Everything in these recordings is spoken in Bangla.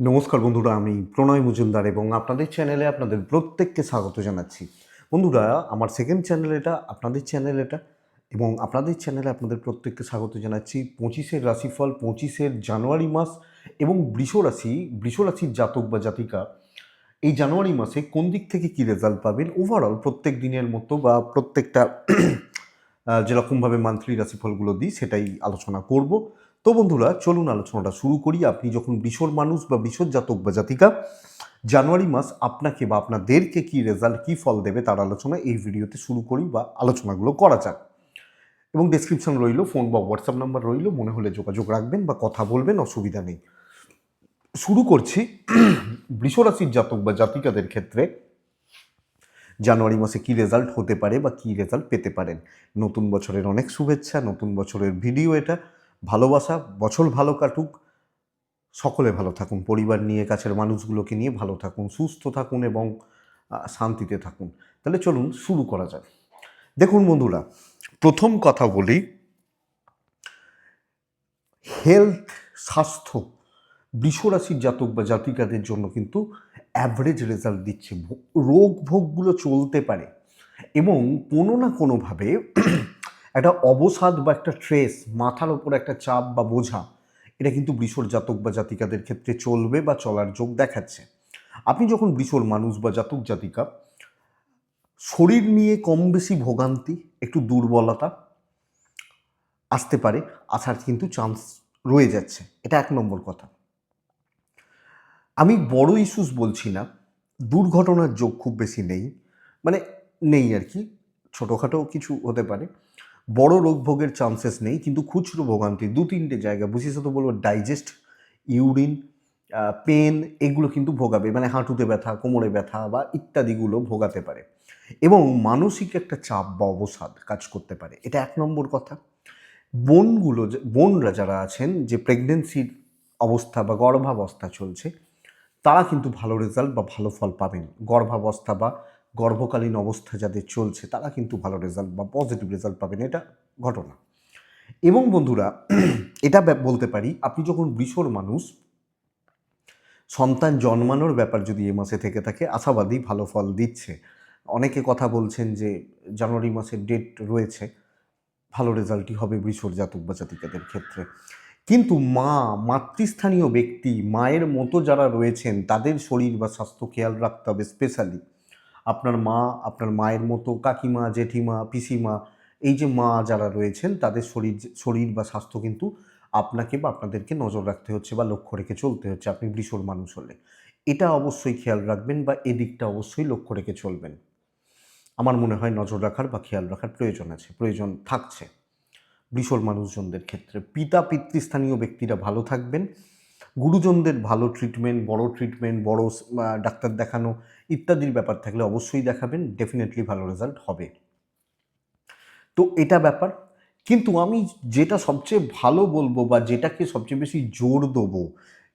নমস্কার বন্ধুরা, আমি প্রণয় মজুমদার এবং আপনাদের চ্যানেলে আপনাদের প্রত্যেককে স্বাগত জানাচ্ছি। বন্ধুরা, আমার সেকেন্ড চ্যানেল এটা, আপনাদের চ্যানেল এটা এবং আপনাদের চ্যানেলে আপনাদের প্রত্যেককে স্বাগত জানাচ্ছি। পঁচিশের রাশিফল, পঁচিশের জানুয়ারি মাস এবং বৃষ রাশি রাশির জাতক বা জাতিকা, এই জানুয়ারি মাসে কোন দিক থেকে কী রেজাল্ট পাবেন? ওভারঅল প্রত্যেক দিনের মতো বা প্রত্যেকটা যেরকমভাবে মান্থলি রাশিফলগুলো দিই, সেটাই আলোচনা করব। তো বন্ধুরা, চলুন আলোচনাটা শুরু করি। আপনি যখন বিশ্বর মানুষ বা বিশ্বর জাতক বা জাতিকা, জানুয়ারি মাস আপনাকে বা আপনাদেরকে কি রেজাল্ট কি ফল দেবে তার আলোচনা এই ভিডিওতে শুরু করি বা আলোচনাগুলো করা যাক। এবং ডেসক্রিপশন রইল ফোন বা হোয়াটসঅ্যাপ নাম্বার রইল, মনে হলে যোগাযোগ রাখবেন বা কথা বলবেন, অসুবিধা নেই। শুরু করছি। বৃষরাশির জাতক বা জাতিকাদের ক্ষেত্রে জানুয়ারি মাসে কি রেজাল্ট হতে পারে বা কি রেজাল্ট পেতে পারেন? নতুন বছরের অনেক শুভেচ্ছা, নতুন বছরের ভিডিও এটা। ভালোবাসা, বছর ভালো কাটুক। সকলে ভালো থাকুন, পরিবার নিয়ে, কাছের মানুষগুলোকে নিয়ে ভালো থাকুন, সুস্থ থাকুন এবং শান্তিতে থাকুন। তাহলে চলুন শুরু করা যাক। দেখুন বন্ধুরা, প্রথম কথা বলি হেলথ স্বাস্থ্য, বৃষরাশির জাতক বা জাতিকাদের জন্য কিন্তু অ্যাভারেজ রেজাল্ট দিচ্ছে। রোগ ভোগগুলো চলতে পারে এবং কোনো না কোনোভাবে একটা অবসাদ বা একটা ট্রেস মাথার ওপর একটা চাপ বা বোঝা, এটা কিন্তু বৃষর জাতক বা জাতিকাদের ক্ষেত্রে চলবে বা চলার যোগ দেখাচ্ছে। আপনি যখন বৃষর মানুষ বা জাতক, জাতিকা, শরীর নিয়ে কম বেশি ভোগান্তি, একটু দুর্বলতা আসতে পারে, আসার কিন্তু চান্স রয়ে যাচ্ছে। এটা এক নম্বর কথা। আমি বড় ইস্যুস বলছি না, দুর্ঘটনার যোগ খুব বেশি নেই মানে নেই আর কি, ছোটোখাটো কিছু হতে পারে। বড় রোগ ভোগের চান্সেস নেই, কিন্তু খুচরো ভোগান্তি দু তিনটে জায়গা বিশেষত বলব ডাইজেস্ট ইউরিন পেন এগুলো কিন্তু ভোগাবে মানে হাঁটুতে ব্যথা, কোমরে ব্যথা বা ইত্যাদিগুলো ভোগাতে পারে। এবং মানসিক একটা চাপ বা অবসাদ কাজ করতে পারে, এটা এক নম্বর কথা। বোনগুলো বোনরা যারা আছেন, যে প্রেগনেন্সির অবস্থা বা গর্ভাবস্থা চলছে, তারা কিন্তু ভালো রেজাল্ট বা ভালো ফল পাবেন। গর্ভাবস্থা বা গর্ভকালীন অবস্থা যাদের চলছে, তারা কিন্তু ভালো রেজাল্ট বা পজিটিভ রেজাল্ট পাবেন, এটা ঘটনা। এবং বন্ধুরা, এটা বলতে পারি, আপনি যখন বৃষর মানুষ, সন্তান জন্মানোর ব্যাপার যদি এ মাসে থেকে থাকে, আশাবাদী ভালো ফল দিচ্ছে। অনেকে কথা বলছেন যে, জানুয়ারি মাসের ডেট রয়েছে, ভালো রেজাল্টই হবে বৃষর জাতক বা জাতিকাদের ক্ষেত্রে। কিন্তু মা, মাতৃস্থানীয় ব্যক্তি, মায়ের মতো যারা রয়েছেন, তাদের শরীর বা স্বাস্থ্য খেয়াল রাখতে হবে স্পেশালি আপনার মা, আপনার মায়ের মতো কাকিমা, জেঠিমা, পিসিমা, এই যে মা যারা রয়েছেন, তাদের শরীর শরীর বা স্বাস্থ্য কিন্তু আপনাকে বা আপনাদেরকে নজর রাখতে হচ্ছে বা লক্ষ্য রেখে চলতে হচ্ছে। আপনি বৃষর মানুষ হলে। এটা অবশ্যই খেয়াল রাখবেন বা এদিকটা অবশ্যই লক্ষ্য রেখে চলবেন। আমার মনে হয় নজর রাখার বা খেয়াল রাখার প্রয়োজন আছে, প্রয়োজন থাকছে। বৃষর মানুষজনদের ক্ষেত্রে। পিতা পিতৃস্থানীয় ব্যক্তিরা ভালো থাকবেন। গুরুজনদের ভালো ট্রিটমেন্ট বড় ট্রিটমেন্ট বড় ডাক্তার দেখানো ইত্যাদির ব্যাপার থাকলে অবশ্যই দেখাবেন ডেফিনেটলি ভালো রেজাল্ট হবে। তো এটা ব্যাপার। কিন্তু আমি যেটা সবচেয়ে ভালো বলব বা যেটাকে সবচেয়ে বেশি জোর দেবো,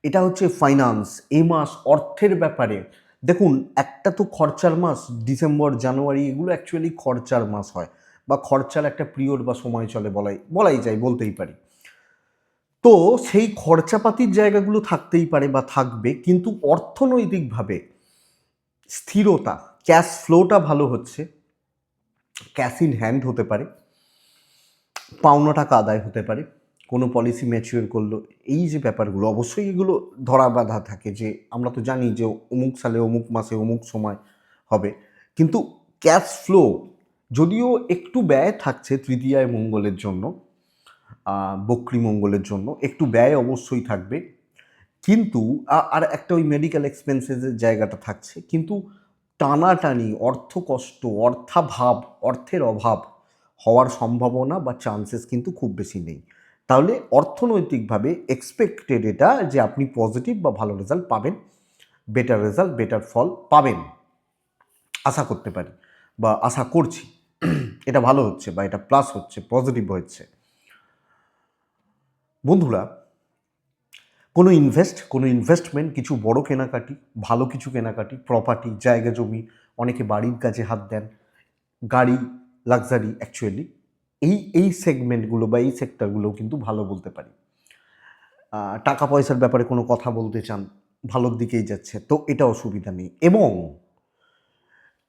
এটা হচ্ছে ফাইন্যান্স এ মাস অর্থের ব্যাপারে। দেখুন, একটা তো খরচার মাস, ডিসেম্বর, জানুয়ারি, এগুলো অ্যাকচুয়ালি খরচার মাস হয়। বা খরচার একটা পিরিয়ড বা সময় চলে, বলাই বলাই যায়, বলতেই পারি। তো সেই খরচাপাতির জায়গাগুলো থাকতেই পারে বা থাকবে, কিন্তু অর্থনৈতিকভাবে স্থিরতা ক্যাশ ফ্লোটা ভালো হচ্ছে ক্যাশ ইন হ্যান্ড হতে পারে, পাওনা টাকা আদায় হতে পারে, কোনো পলিসি ম্যাচিওর করল, এই যে ব্যাপারগুলো, অবশ্যই এগুলো ধরা বাঁধা থাকে যে আমরা তো জানি যে অমুক সালে, অমুক মাসে, অমুক সময় হবে, কিন্তু ক্যাশ ফ্লো যদিও একটু ব্যয় থাকছে তৃতীয়ায় মঙ্গলের জন্য আহ, বক্রী মঙ্গলের জন্য। একটু ব্যয় অবশ্যই থাকবে। কিন্তু আর একটা ওই মেডিকেল এক্সপেন্সেসের জায়গাটা থাকছে। কিন্তু টানাটানি অর্থ কষ্ট অর্থাভাব অর্থের অভাব হওয়ার সম্ভাবনা বা চান্সেস কিন্তু খুব বেশি নেই। তাহলে অর্থনৈতিকভাবে এক্সপেক্টেড এটা যে আপনি পজিটিভ বা ভালো রেজাল্ট পাবেন। বেটার রেজাল্ট বেটার ফল পাবেন। আশা করতে পারি বা আশা করছি। এটা ভালো হচ্ছে বা এটা প্লাস হচ্ছে পজিটিভ হচ্ছে। বন্ধুরা, কোনো ইনভেস্ট কোনো ইনভেস্টমেন্ট কিছু বড় কেনাকাটি, ভালো কিছু কেনাকাটি প্রপার্টি জায়গা জমি, অনেকে বাড়ির কাজে হাত দেন, গাড়ি লাক্সারি অ্যাকচুয়ালি এই এই সেগমেন্টগুলো বা এই সেক্টরগুলো কিন্তু ভালো বলতে পারি। টাকা পয়সার ব্যাপারে কোনো কথা বলতে চান, ভালোর দিকেই যাচ্ছে, তো এটা অসুবিধা নেই। এবং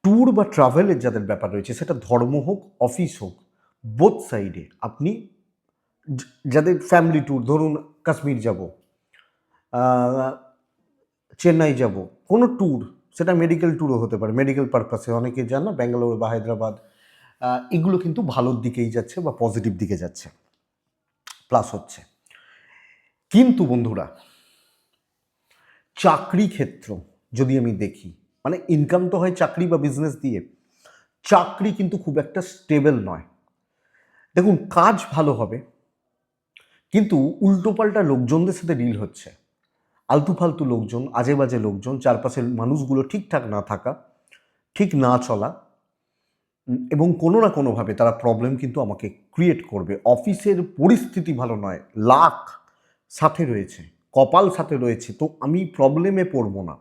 ট্যুর বা ট্রাভেলের যাদের ব্যাপার রয়েছে, সেটা ধর্ম হোক অফিস হোক বোথ সাইডে আপনি যাদের ফ্যামিলি ট্যুর ধরুন কাশ্মীর যাব চেন্নাই যাব, কোনো ট্যুর সেটা মেডিকেল ট্যুরও হতে পারে মেডিকেল পারপাসে অনেকে যান না, ব্যাঙ্গালোর বা হায়দ্রাবাদ এগুলো কিন্তু ভালোর দিকেই যাচ্ছে বা পজিটিভ দিকে যাচ্ছে প্লাস হচ্ছে। কিন্তু বন্ধুরা, চাকরি ক্ষেত্র যদি আমি দেখি মানে ইনকাম তো হয় চাকরি বা বিজনেস দিয়ে, চাকরি কিন্তু খুব একটা স্টেবল নয়। দেখুন, কাজ ভালো হবে কিন্তু উল্টোপাল্টা লোকজনদের সাথে ডিল হচ্ছে। আলতু ফালতু লোকজন, আজে বাজে লোকজন, চারপাশের মানুষগুলো ঠিকঠাক না থাকা, ঠিক না চলা এবং কোনো না কোনোভাবে তারা প্রবলেম কিন্তু আমাকে ক্রিয়েট করবে। অফিসের পরিস্থিতি ভালো নয়, লাখ সাথে রয়েছে, কপাল সাথে রয়েছে, তো আমি প্রবলেমে পড়ব না।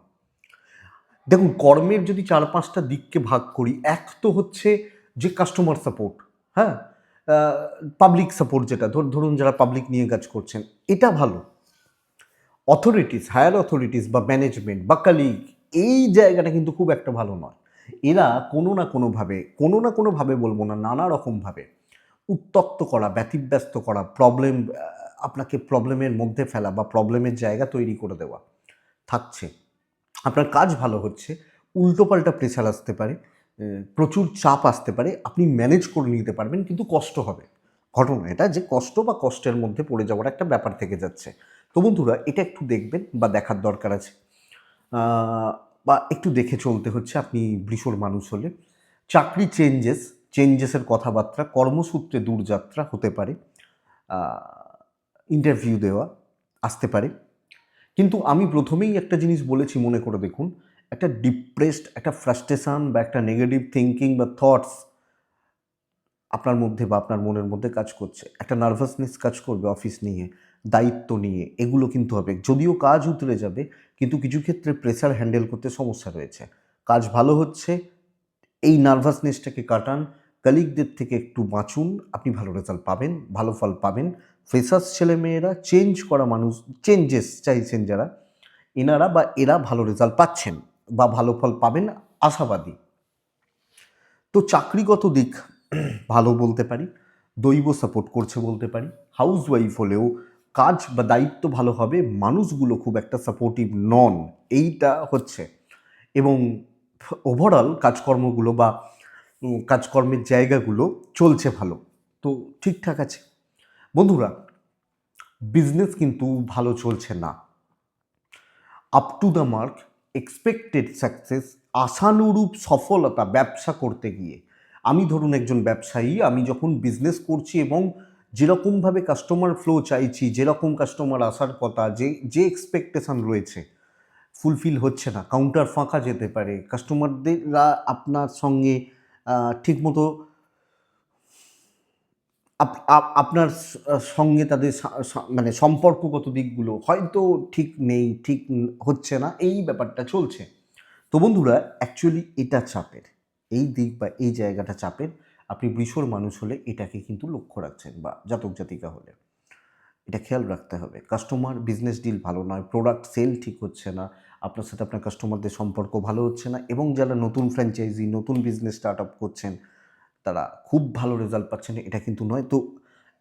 দেখুন, কর্মের যদি চার পাঁচটা দিককে ভাগ করি, এক তো হচ্ছে যে কাস্টমার সাপোর্ট হ্যাঁ? পাবলিক সাপোর্ট যেটা, ধর, ধরুন যারা পাবলিক নিয়ে কাজ করছেন, এটা ভালো। অথরিটিস হায়ার অথরিটিস বা ম্যানেজমেন্ট বা কালিগ এই জায়গাটা কিন্তু খুব একটা ভালো নয়। এরা কোনো না কোনোভাবে, কোনো না কোনোভাবে বলব না, নানা রকমভাবে উত্তক্ত করা, ব্যতিব্যস্ত করা প্রবলেম আপনাকে প্রবলেমের মধ্যে ফেলা বা প্রবলেমের জায়গা তৈরি করে দেওয়া থাকছে। আপনার কাজ ভালো হচ্ছে, উল্টোপাল্টা প্রেশার আসতে পারে প্রচুর চাপ আসতে পারে, আপনি ম্যানেজ করে নিতে পারবেন, কিন্তু কষ্ট হবে। ঘটনা এটা যে কষ্ট বা কষ্টের মধ্যে পড়ে যাওয়ার একটা ব্যাপার থেকে যাচ্ছে। তো বন্ধুরা, এটা একটু দেখবেন বা দেখার দরকার আছে। বা একটু দেখে চলতে হচ্ছে, আপনি বৃষর মানুষ হলে। চাকরি চেঞ্জেস চেঞ্জেসের কথাবার্তা, কর্মসূত্রে দূরযাত্রা হতে পারে ইন্টারভিউ দেওয়া আসতে পারে। কিন্তু আমি প্রথমেই একটা জিনিস বলেছি, মনে করে দেখুন একটা ডিপ্রেসড একটা ফ্রাস্ট্রেশন বা একটা নেগেটিভ থিঙ্কিং বা থটস আপনার মধ্যে বা আপনার মনের মধ্যে কাজ করছে। একটা নার্ভাসনেস কাজ করবে অফিস নিয়ে, দায়িত্ব নিয়ে, এগুলো কিন্তু হবে। যদিও কাজ উতরে যাবে, কিন্তু কিছু ক্ষেত্রে প্রেসার হ্যান্ডেল করতে সমস্যা রয়েছে। কাজ ভালো হচ্ছে, এই নার্ভাসনেসটাকে কাটান কালিগদের থেকে একটু বাঁচুন, আপনি ভালো রেজাল্ট পাবেন, ভালো ফল পাবেন। ফ্রেশার্স ছেলেমেয়েরা চেঞ্জ করা মানুষ চেঞ্জেস চাইছেন যারা, এনারা বা এরা ভালো রেজাল্ট পাচ্ছেন। বা ভালো ফল পাবেন, আশাবাদী। তো চাকরিগত দিক ভালো বলতে পারি, দৈব সাপোর্ট করছে বলতে পারি হাউস ওয়াইফ হলেও কাজ বা দায়িত্ব ভালো হবে, মানুষগুলো খুব একটা সাপোর্টিভ নন, এইটা হচ্ছে। এবং ওভারঅল কাজকর্মগুলো বা কাজকর্মের জায়গাগুলো চলছে ভালো, তো ঠিকঠাক আছে। বন্ধুরা বিজনেস কিন্তু ভালো চলছে না। Up to the mark expected success আশানুরূপ সফলতা ব্যবসা করতে গিয়ে। আমি ধরুন একজন ব্যবসায়ী, আমি যখন বিজনেস করছি এবং যেরকমভাবে কাস্টমার ফ্লো চাইছি, যেরকম কাস্টমার আসার কথা, যে যে এক্সপেকটেশন রয়েছে ফুলফিল হচ্ছে না কাউন্টার ফাঁকা যেতে পারে কাস্টমারদেররা আপনার সঙ্গে ঠিকমতো আপনার সঙ্গে তাদের মানে সম্পর্কগত দিকগুলো হয়তো ঠিক নেই, ঠিক হচ্ছে না, এই ব্যাপারটা চলছে। তো বন্ধুরা অ্যাকচুয়ালি এটা চাপের। এই দিক বা এই জায়গাটা চাপের। আপনি বৃষর মানুষ হলে এটাকে কিন্তু লক্ষ্য রাখছেন বা জাতক জাতিকা হলে। এটা খেয়াল রাখতে হবে। কাস্টমার বিজনেস ডিল ভালো নয় প্রোডাক্ট সেল ঠিক হচ্ছে না, আপনার সাথে আপনার কাস্টমারদের সম্পর্ক ভালো হচ্ছে না, এবং যারা নতুন ফ্র্যাঞ্চাইজি নতুন বিজনেস স্টার্ট আপ করছেন তারা খুব ভালো রেজাল্ট পাচ্ছেন, এটা কিন্তু নয়। তো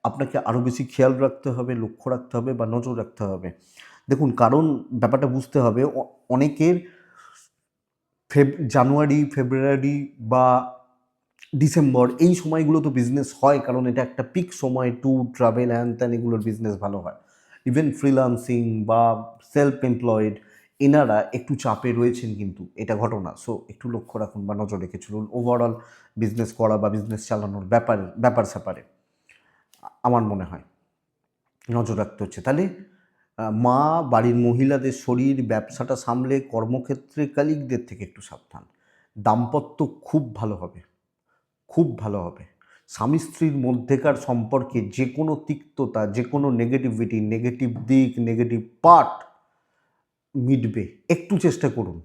আপনাকে আরও বেশি খেয়াল রাখতে হবে, লক্ষ্য রাখতে হবে বা নজর রাখতে হবে। দেখুন, কারণ ব্যাপারটা বুঝতে হবে অনেকের ফেব, জানুয়ারি, ফেব্রুয়ারি বা ডিসেম্বর এই সময়গুলো তো বিজনেস হয়, কারণ এটা একটা পিক সময় ট্যুর ট্রাভেল হ্যান ত্যান এগুলোর বিজনেস ভালো হয়। ইভেন ফ্রিলান্সিং বা সেলফ এমপ্লয়েড এনারা একটু চাপে রয়েছেন কিন্তু, এটা ঘটনা। সো একটু লক্ষ্য রাখুন বা নজর রেখে চলুন ওভারঅল বিজনেস করা বা বিজনেস চালানোর ব্যাপার ব্যাপার স্যাপারে, আমার মনে হয়। নজর রাখতে হচ্ছে। তাহলে মা বাড়ির মহিলাদের শরীর, ব্যবসাটা সামলে কর্মক্ষেত্রে কালিকদের থেকে একটু সাবধান। দাম্পত্য খুব ভালো হবে, খুব ভালো হবে। স্বামী স্ত্রীর মধ্যেকার সম্পর্কে যে কোনো তিক্ততা যে কোনো নেগেটিভিটি নেগেটিভ দিক নেগেটিভ পার্ট মিটবে, একটু চেষ্টা করুন।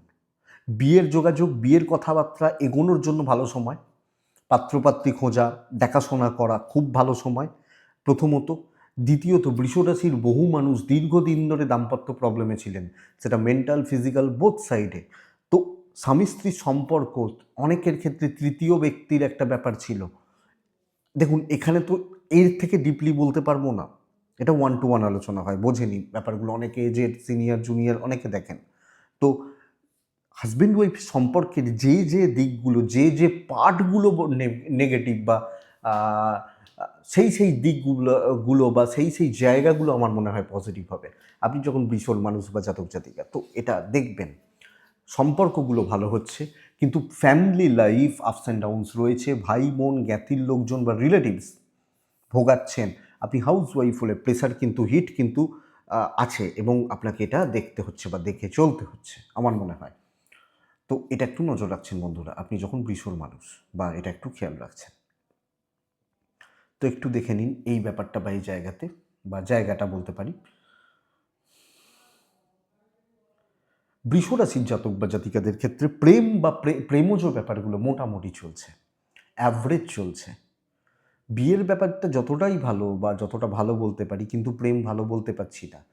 বিয়ের যোগাযোগ, বিয়ের কথাবার্তা এগোনোর জন্য ভালো সময়। পাত্রপাত্রী খোঁজা, দেখাশোনা করা খুব ভালো সময়। প্রথমত, দ্বিতীয়ত, বৃষরাশির বহু মানুষ দীর্ঘদিন ধরে দাম্পত্য প্রবলেমে ছিলেন। সেটা মেন্টাল ফিজিক্যাল বোথ সাইডে তো স্বামী স্ত্রীর সম্পর্ক অনেকের ক্ষেত্রে তৃতীয় ব্যক্তির একটা ব্যাপার ছিল। দেখুন, এখানে তো এর থেকে ডিপলি বলতে পারব না। এটা ওয়ান টু ওয়ান আলোচনা হয়, বোঝেনি ব্যাপারগুলো। অনেকে এজেড সিনিয়র জুনিয়র অনেকে দেখেন। তো হাজব্যান্ড ওয়াইফ সম্পর্কের যে যে দিকগুলো, যে যে পার্টগুলো নেগেটিভ বা সেই সেই দিকগুলো, গুলো বা সেই সেই জায়গাগুলো আমার মনে হয় পজিটিভ হবে। আপনি যখন বিশল মানুষ বা জাতক জাতিকা, তো এটা দেখবেন। সম্পর্কগুলো ভালো হচ্ছে, কিন্তু family life ups and downs রয়েছে। ভাই বোন জ্ঞাতির লোকজন বা রিলেটিভস ভোগাচ্ছেন। আপনি হাউস ওয়াইফ হলে প্রেশার কিন্তু হিট কিন্তু আছে এবং আপনাকে এটা দেখতে হচ্ছে বা দেখে চলতে হচ্ছে, আমার মনে হয়। তো এটা একটু নজর রাখছেন বন্ধুরা, আপনি যখন বৃষর মানুষ বা এটা একটু খেয়াল রাখছেন। তো একটু দেখে নিন এই ব্যাপারটা বা এই জায়গাতে বা জায়গাটা বলতে পারি। বৃষরাশির জাতক বা জাতিকাদের ক্ষেত্রে প্রেম বা প্রে- প্রেমজ ব্যাপারগুলো মোটামুটি চলছে। অ্যাভারেজ চলছে। বিয়ের ব্যাপারটা যতটাই ভালো বা যতটা ভালো বলতে পারি, কিন্তু প্রেম ভালো বলতে পারছি না।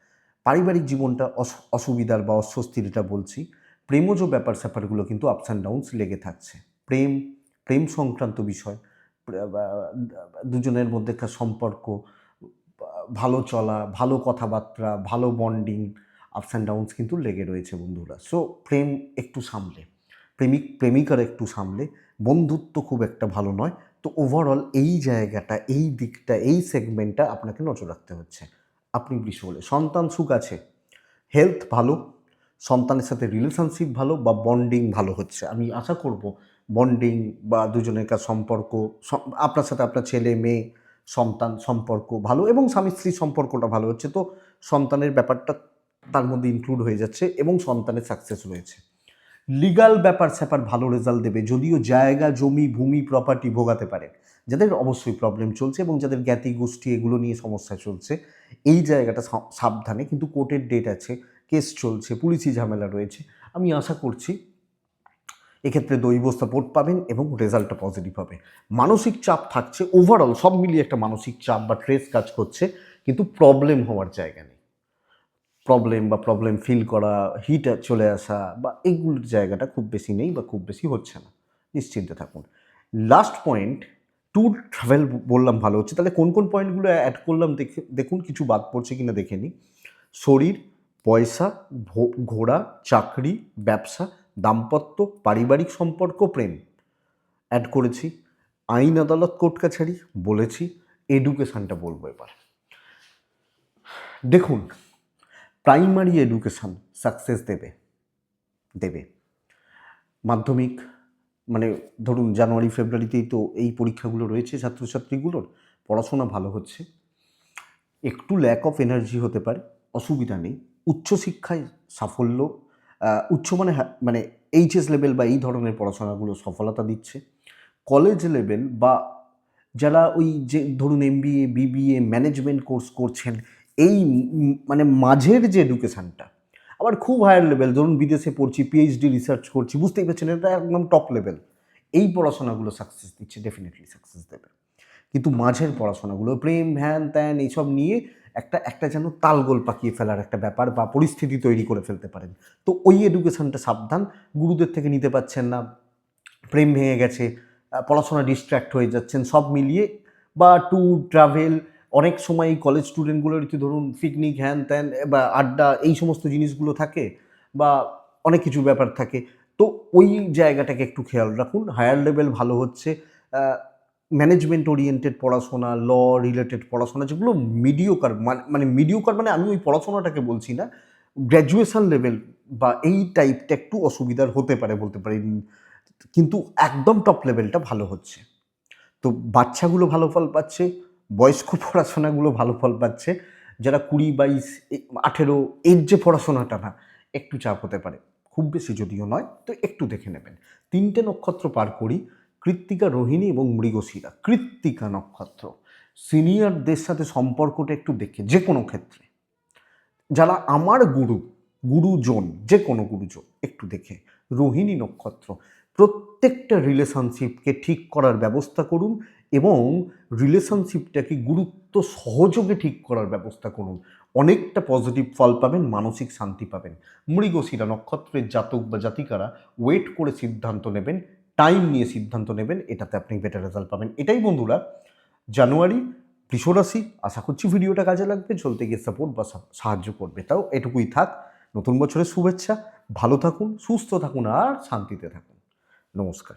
পারিবারিক জীবনটা অস- অসুবিধার বা অস্বস্তির এটা বলছি। প্রেমজ ব্যাপার স্যাপারগুলো কিন্তু আপস অ্যান্ড ডাউনস লেগে থাকছে। প্রেম প্রেম সংক্রান্ত বিষয় দুজনের মধ্যেকার সম্পর্ক, ভালো চলা, ভালো কথাবার্তা, ভালো বন্ডিং আপস অ্যান্ড ডাউনস কিন্তু লেগে রয়েছে বন্ধুরা। সো প্রেম একটু সামলে, প্রেমিক, প্রেমিকার একটু সামলে, বন্ধুত্ব খুব একটা ভালো নয়। তো ওভারঅল এই জায়গাটা, এই দিকটা, এই সেগমেন্টটা আপনাকে নজর রাখতে হচ্ছে। আপনি বৃষ বলে সন্তান সুখ আছে হেলথ ভালো, সন্তানের সাথে রিলেশনশিপ ভালো বা বন্ডিং ভালো হচ্ছে। আমি আশা করব বন্ডিং বা দুজনের কাছে সম্পর্ক আপনার সাথে আপনার ছেলে, মেয়ে, সন্তান সম্পর্ক ভালো এবং স্বামী স্ত্রীর সম্পর্কটা ভালো হচ্ছে। তো সন্তানের ব্যাপারটা তার মধ্যে ইনক্লুড হয়ে যাচ্ছে এবং সন্তানের সাকসেস রয়েছে লিগাল ব্যাপার স্যাপার ভালো রেজাল্ট দেবে, যদিও জায়গা, জমি, ভূমি প্রপার্টি ভোগাতে পারে। যাদের অবশ্যই প্রবলেম চলছে এবং যাদের জ্ঞাতি গোষ্ঠী এগুলো নিয়ে সমস্যা চলছে, এই জায়গাটা সাবধানে, কিন্তু কোর্টের ডেট আছে কেস চলছে, পুলিশি ঝামেলা রয়েছে, আমি আশা করছি এক্ষেত্রে দৈব সাপোর্ট পাবেন এবং রেজাল্টটা পজিটিভ হবে। মানসিক চাপ থাকছে ওভারঅল সব মিলিয়ে একটা মানসিক চাপ বা ট্রেস কাজ করছে, কিন্তু প্রবলেম হওয়ার জায়গা নেই। প্রবলেম বা প্রবলেম ফিল করা হিট চলে আসা বা এগুলোর জায়গাটা খুব বেশি নেই বা খুব বেশি হচ্ছে না। নিশ্চিন্তে থাকুন। লাস্ট পয়েন্ট ট্যুর ট্রাভেল বললাম ভালো হচ্ছে। তাহলে কোন কোন পয়েন্টগুলো অ্যাড করলাম দেখে, দেখুন কিছু বাদ পড়ছে কিনা দেখে নিই। শরীর, পয়সা ঘোড়া, চাকরি, ব্যবসা, দাম্পত্য, পারিবারিক সম্পর্ক, প্রেম। অ্যাড করেছি। আইন আদালত, কোর্ট কাছারি, বলেছি। এডুকেশানটা বলব এবার। দেখুন প্রাইমারি এডুকেশান সাকসেস দেবে। দেবে। মাধ্যমিক মানে ধরুন জানুয়ারি, ফেব্রুয়ারিতেই তো এই পরীক্ষাগুলো রয়েছে ছাত্রছাত্রীগুলোর, পড়াশোনা ভালো হচ্ছে। একটু ল্যাক অফ এনার্জি হতে পারে, অসুবিধা নেই। উচ্চশিক্ষায় সাফল্য উচ্চ মানে মানে এইচএস লেভেল বা এই ধরনের পড়াশোনাগুলো সফলতা দিচ্ছে। কলেজ লেভেল বা যারা ওই যে ধরুন এমবিএ বিবিএ ম্যানেজমেন্ট কোর্স করছেন এই মানে মাঝের যে এডুকেশানটা আবার খুব হায়ার লেভেল ধরুন বিদেশে পড়ছি পিএইচডি রিসার্চ করছি, বুঝতেই পারছেন, এটা একদম টপ লেভেল এই পড়াশোনাগুলো সাকসেস দিচ্ছে ডেফিনেটলি সাকসেস দেবে। কিন্তু মাঝের পড়াশোনাগুলো, প্রেম হ্যান ত্যান, এইসব নিয়ে একটা একটা যেন তালগোল পাকিয়ে ফেলার একটা ব্যাপার বা পরিস্থিতি তৈরি করে ফেলতে পারেন। তো ওই এডুকেশানটা সাবধান, গুরুদের থেকে নিতে পারছেন না, প্রেম ভেঙে গেছে পড়াশোনা ডিস্ট্র্যাক্ট হয়ে যাচ্ছেন, সব মিলিয়ে বা ট্যুর ট্রাভেল অনেক সময় এই কলেজ স্টুডেন্টগুলোর কি ধরুন পিকনিক হ্যান ত্যান বা আড্ডা এই সমস্ত জিনিসগুলো থাকে বা অনেক কিছু ব্যাপার থাকে। তো ওই জায়গাটাকে একটু খেয়াল রাখুন। হায়ার লেভেল ভালো হচ্ছে। ম্যানেজমেন্ট ওরিয়েন্টেড পড়াশোনা ল রিলেটেড পড়াশোনা যেগুলো মিডিওকার মানে মিডিওকার মানে আমি ওই পড়াশোনাটাকে বলছি না গ্র্যাজুয়েশন লেভেল বা এই টাইপটা একটু অসুবিধার হতে পারে বলতে পারি। কিন্তু একদম টপ লেভেলটা ভালো হচ্ছে। তো বাচ্চাগুলো ভালো ফল পাচ্ছে। বয়স্ক পড়াশোনাগুলো ভালো ফল পাচ্ছে, যারা কুড়ি বাইশ আঠেরো, এর যে পড়াশোনাটা না, একটু চাপ হতে পারে। খুব বেশি যদিও নয়, তো একটু দেখে নেবেন। তিনটে নক্ষত্র পার করি, কৃত্তিকা রোহিণী এবং মৃগশিরা। কৃত্তিকা নক্ষত্র, সিনিয়রদের সাথে সম্পর্কটা একটু দেখে, যে কোনো ক্ষেত্রে। যারা আমার গুরু, গুরুজন, যে কোনো গুরুজন, একটু দেখে। রোহিণী নক্ষত্র, প্রত্যেকটা রিলেশনশিপকে ঠিক করার ব্যবস্থা করুন এবং রিলেশনশিপটাকে গুরুত্ব সহযোগে ঠিক করার ব্যবস্থা করুন। অনেকটা পজিটিভ ফল পাবেন, মানসিক শান্তি পাবেন। মৃগশিরা নক্ষত্রের জাতক বা জাতিকারা ওয়েট করে সিদ্ধান্ত নেবেন টাইম নিয়ে সিদ্ধান্ত নেবেন, এটাতে আপনি বেটার রেজাল্ট পাবেন। এটাই বন্ধুরা, জানুয়ারি বৃষরাশি আশা করছি ভিডিওটা কাজে লাগবে, চলতে গিয়ে সাপোর্ট বা সাহায্য করবে। তাও এটুকুই থাক, নতুন বছরের শুভেচ্ছা, ভালো থাকুন, সুস্থ থাকুন আর শান্তিতে থাকুন। নমস্কার।